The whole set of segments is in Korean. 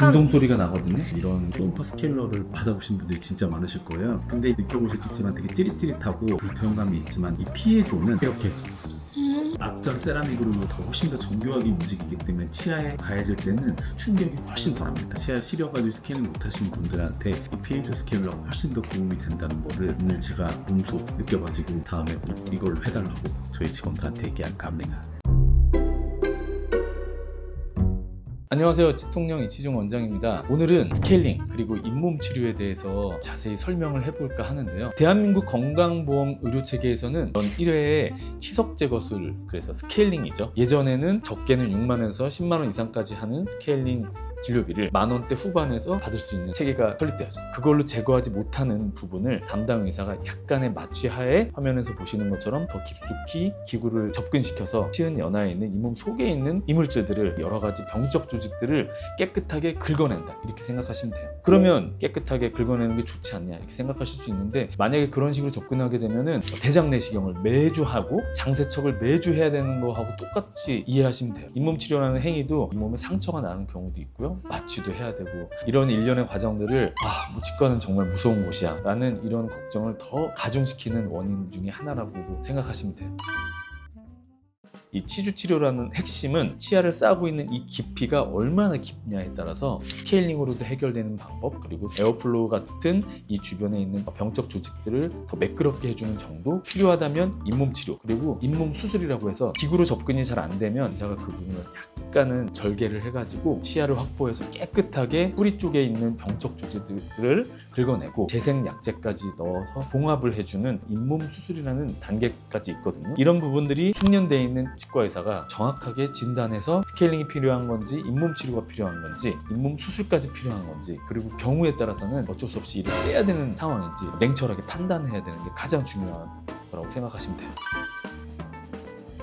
진동 소리가 나거든요. 이런 초음파 스케일러를 받아보신 분들이 진짜 많으실 거예요. 근데 느껴보셨겠지만 되게 찌릿찌릿하고 불편감이 있지만 이 피해조는 이렇게 앞전 세라믹으로 더 훨씬 더 정교하게 움직이기 때문에 치아에 가해질 때는 충격이 훨씬 덜합니다. 치아 시려가지고 스캐닝 못하신 분들한테 이 피해조 스케일러가 훨씬 더 도움이 된다는 거를 오늘 제가 몸소 느껴가지고 다음에 이걸 해달라고 저희 직원들한테 얘기할까 합니 안녕하세요. 치통령 이치중 원장입니다. 오늘은 스케일링 그리고 잇몸 치료에 대해서 자세히 설명을 해볼까 하는데요. 대한민국 건강보험 의료체계에서는 전 1회에 치석 제거술 그래서 스케일링이죠. 예전에는 적게는 6만 원에서 10만 원 이상까지 하는 스케일링 진료비를 만 원대 후반에서 받을 수 있는 체계가 설립되었죠. 그걸로 제거하지 못하는 부분을 담당 의사가 약간의 마취하에 화면에서 보시는 것처럼 더 깊숙이 기구를 접근시켜서 치은 연하에 있는 잇몸 속에 있는 이물질들을 여러 가지 병적 조직들을 깨끗하게 긁어낸다 이렇게 생각하시면 돼요. 그러면 깨끗하게 긁어내는 게 좋지 않냐 이렇게 생각하실 수 있는데 만약에 그런 식으로 접근하게 되면은 대장 내시경을 매주 하고 장세척을 매주 해야 되는 거하고 똑같이 이해하시면 돼요. 잇몸 치료라는 행위도 잇몸에 상처가 나는 경우도 있고요. 마취도 해야 되고. 이런 일련의 과정들을 아, 뭐 치과는 정말 무서운 곳이야. 라는 이런 걱정을 더 가중시키는 원인 중에 하나라고 생각하시면 돼요. 이 치주 치료라는 핵심은 치아를 싸고 있는 이 깊이가 얼마나 깊냐에 따라서 스케일링으로도 해결되는 방법 그리고 에어플로우 같은 이 주변에 있는 병적 조직들을 더 매끄럽게 해주는 정도 필요하다면 잇몸 치료 그리고 잇몸 수술이라고 해서 기구로 접근이 잘 안 되면 의사가 그 부분을 약간은 절개를 해가지고 치아를 확보해서 깨끗하게 뿌리 쪽에 있는 병적 조직들을 긁어내고 재생 약제까지 넣어서 봉합을 해주는 잇몸 수술이라는 단계까지 있거든요. 이런 부분들이 숙련되어 있는 치과 의사가 정확하게 진단해서 스케일링이 필요한 건지 잇몸 치료가 필요한 건지 잇몸 수술까지 필요한 건지 그리고 경우에 따라서는 어쩔 수 없이 이를 빼야 되는 상황인지 냉철하게 판단해야 되는 게 가장 중요한 거라고 생각하시면 돼요.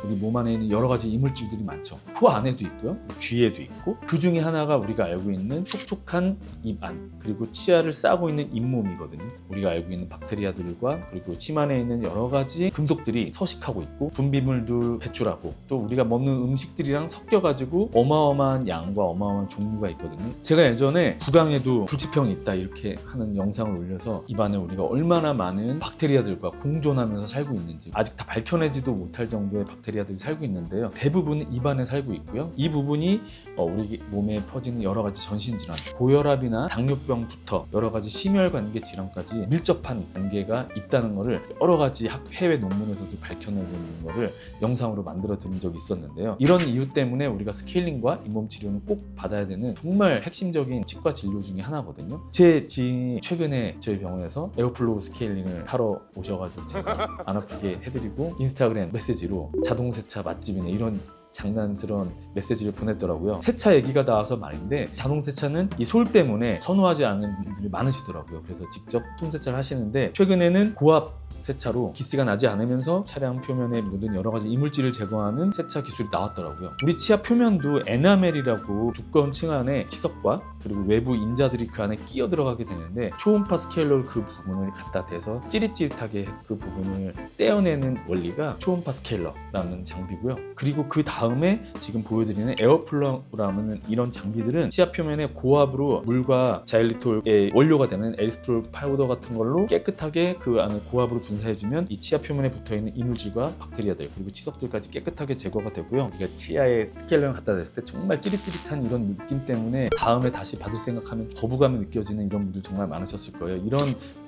우리 몸 안에 있는 여러 가지 이물질들이 많죠. 코 안에도 있고요. 귀에도 있고 그 중에 하나가 우리가 알고 있는 촉촉한 입안 그리고 치아를 싸고 있는 잇몸이거든요. 우리가 알고 있는 박테리아들과 그리고 침 안에 있는 여러 가지 금속들이 서식하고 있고 분비물도 배출하고 또 우리가 먹는 음식들이랑 섞여가지고 어마어마한 양과 어마어마한 종류가 있거든요. 제가 예전에 구강에도 불치병이 있다 이렇게 하는 영상을 올려서 입안에 우리가 얼마나 많은 박테리아들과 공존하면서 살고 있는지 아직 다 밝혀내지도 못할 정도의 박테리아 들이 살고 있는데요. 대부분 입안에 살고 있고요. 이 부분이 어, 우리 몸에 퍼지는 여러 가지 전신 질환, 고혈압이나 당뇨병부터 여러 가지 심혈관계 질환까지 밀접한 관계가 있다는 것을 여러 가지 학- 해외 논문에서도 밝혀내고 있는 것을 영상으로 만들어 드린 적이 있었는데요. 이런 이유 때문에 우리가 스케일링과 잇몸 치료는 꼭 받아야 되는 정말 핵심적인 치과 진료 중에 하나거든요. 제 지인이 최근에 저희 병원에서 에어플로우 스케일링을 하러 오셔가지고 제가 안 아프게 해드리고 인스타그램 메시지로 자동 세차 맛집이네 이런 장난스러운 메시지를 보냈더라고요. 세차 얘기가 나와서 말인데 자동 세차는 이 솔 때문에 선호하지 않는 분들이 많으시더라고요. 그래서 직접 손 세차를 하시는데 최근에는 고압 세차로 기스가 나지 않으면서 차량 표면에 묻은 여러 가지 이물질을 제거하는 세차 기술이 나왔더라고요. 우리 치아 표면도 에나멜이라고 두꺼운 층 안에 치석과 그리고 외부 인자들이 그 안에 끼어 들어가게 되는데 초음파 스케일러로 그 부분을 갖다 대서 찌릿찌릿하게 그 부분을 떼어내는 원리가 초음파 스케일러라는 장비고요. 그리고 그 다음에 지금 보여드리는 에어플러라는 이런 장비들은 치아 표면에 고압으로 물과 자일리톨의 원료가 되는 에리스톨 파우더 같은 걸로 깨끗하게 그 안에 고압으로 분 사해주면 이 치아 표면에 붙어있는 이물질과 박테리아들 그리고 치석들까지 깨끗하게 제거가 되고요. 우리가 치아에 스케일러를 갖다 댔을 때 정말 찌릿찌릿한 이런 느낌 때문에 다음에 다시 받을 생각하면 거부감이 느껴지는 이런 분들 정말 많으셨을 거예요. 이런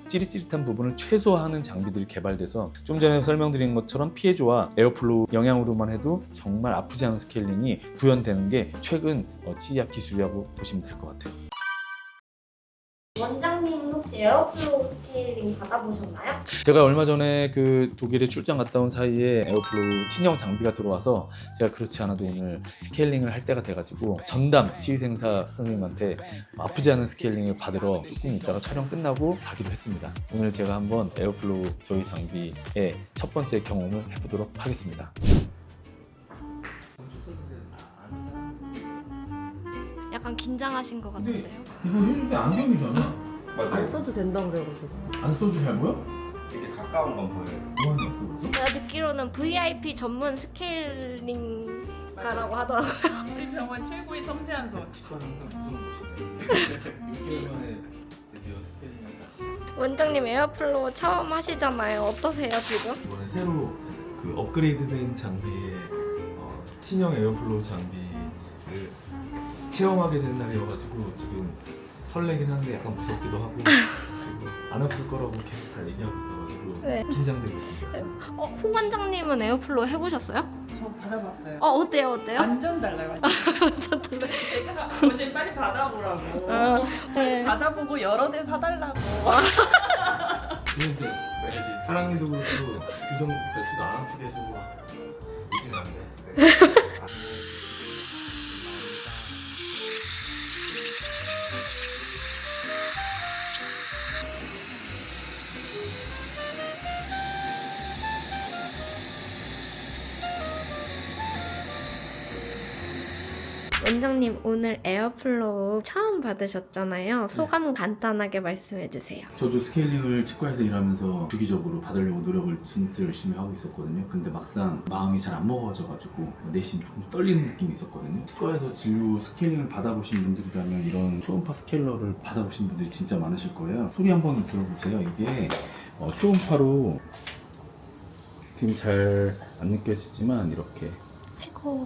찌릿찌릿한 부분을 최소화하는 장비들이 개발돼서 좀 전에 설명드린 것처럼 피해조와 에어플로우 영향으로만 해도 정말 아프지 않은 스케일링이 구현되는 게 최근 어, 치약 기술이라고 보시면 될 것 같아요. 에어플로우 스케일링 받아보셨나요? 제가 얼마 전에 그 독일에 출장 갔다 온 사이에 에어플로우 신형 장비가 들어와서 제가 그렇지 않아도 오늘 스케일링을 할 때가 돼가지고 전담 치의생사 선생님한테 아프지 않은 스케일링을 받으러 조금 있다가 촬영 끝나고 가기로 했습니다. 오늘 제가 한번 에어플로우 저희 장비의 첫 번째 경험을 해보도록 하겠습니다. 약간 긴장하신 것 같은데요? 이거 안경이잖아. 안 맞아요. 써도 된다 그래가지고 안 써도 잘 보여? 되게 가까운 건 보여요. 뭐 하는 거 제가 듣기로는 VIP 전문 스케일링 가라고 하더라고요. 우리 병원 최고의 섬세한 손. 치과 항상 무서운 곳이네. 6개월 만에 드디어 스케일링을 다시. 원장님 에어플로우 처음 하시잖아요. 어떠세요 지금? 이번에 새로 그 업그레이드된 장비의 어, 신형 에어플로우 장비를 체험하게 된 날이어가지고 지금 설레긴 하는데 약간 무섭기도 하고 그리고 안 아플 거라고 계속 다 얘기하고 있어가지고 네. 긴장되고 있습니다. 어, 홍 원장님은 에어플로우 해보셨어요? 저 받아봤어요. 어 어때요 어때요? 완전 달라요. 완전. 달라요. 제가 어제 빨리 받아보라고. 어, 네. 받아보고 여러 대 사달라고. 그래서 알지 사랑니도 그렇고 규정 배치도 안 아프게 해주고 이지는 안 원장님 오늘 에어플로우 처음 받으셨잖아요. 소감 간단하게 말씀해 주세요. 저도 스케일링을 치과에서 일하면서 주기적으로 받으려고 노력을 진짜 열심히 하고 있었거든요. 근데 막상 마음이 잘 안 먹어져가지고 내심 조금 떨리는 느낌이 있었거든요. 치과에서 진료 스케일링을 받아보신 분들이라면 이런 초음파 스케일러를 받아보신 분들이 진짜 많으실 거예요. 소리 한번 들어보세요. 이게 어, 초음파로 지금 잘 안 느껴지지만 이렇게 아이고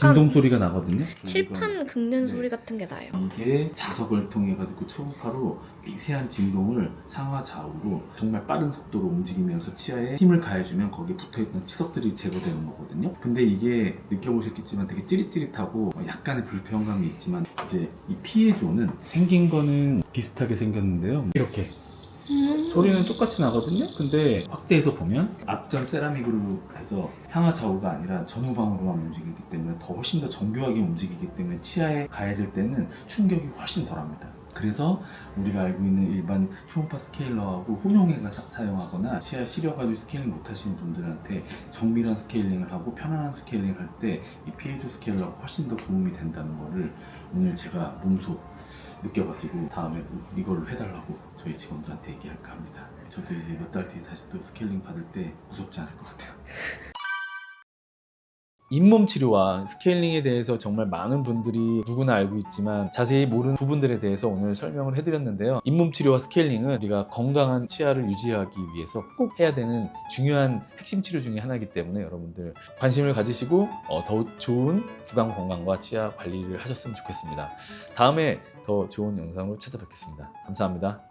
진동 소리가 나거든요. 칠판 긁는 네. 소리 같은 게 나요. 이게 자석을 통해 가지고 초음파로 미세한 진동을 상하 좌우로 정말 빠른 속도로 움직이면서 치아에 힘을 가해주면 거기에 붙어있던 치석들이 제거되는 거거든요. 근데 이게 느껴보셨겠지만 되게 찌릿찌릿하고 약간의 불편감이 있지만 이제 이 피해조는 생긴 거는 비슷하게 생겼는데요. 이렇게 소리는 똑같이 나거든요. 근데 확대해서 보면 앞전 세라믹으로 해서 상하 좌우가 아니라 전후방으로만 움직이기 때문에 더 훨씬 더 정교하게 움직이기 때문에 치아에 가해질 때는 충격이 훨씬 덜합니다. 그래서 우리가 알고 있는 일반 초음파 스케일러하고 혼용해가 사- 사용하거나 치아 시려가지고 스케일링 못하시는 분들한테 정밀한 스케일링을 하고 편안한 스케일링 할 때이 피해조 스케일러가 훨씬 더 도움이 된다는 거를 오늘 제가 몸소 느껴가지고 다음에 이걸로 해달라고 저희 직원들한테 얘기할까 합니다. 저도 이제 몇 달 뒤에 다시 또 스케일링 받을 때 무섭지 않을 것 같아요. 잇몸 치료와 스케일링에 대해서 정말 많은 분들이 누구나 알고 있지만 자세히 모르는 부분들에 대해서 오늘 설명을 해드렸는데요. 잇몸 치료와 스케일링은 우리가 건강한 치아를 유지하기 위해서 꼭 해야 되는 중요한 핵심 치료 중에 하나이기 때문에 여러분들 관심을 가지시고 어, 더욱 좋은 구강 건강과 치아 관리를 하셨으면 좋겠습니다. 다음에 더 좋은 영상으로 찾아뵙겠습니다. 감사합니다.